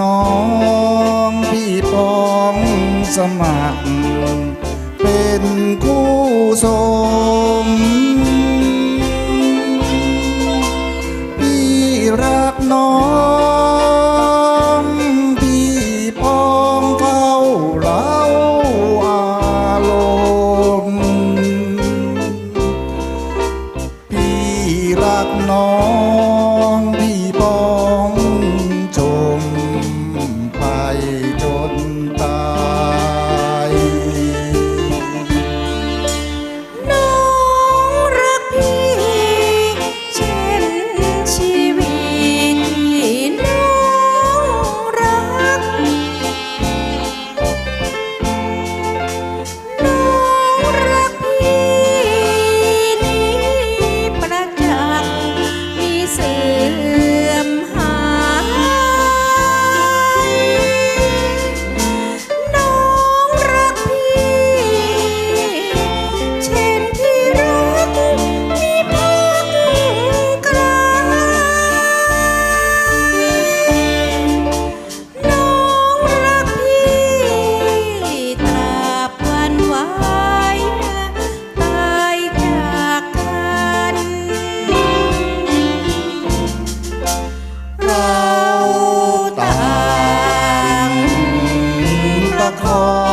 น้องพี่พ้องสมัคร เป็นคู่สม พี่รักน้องพี่พ้องเฝ้าเลาอารมณ์พี่รักน้อง ประคอง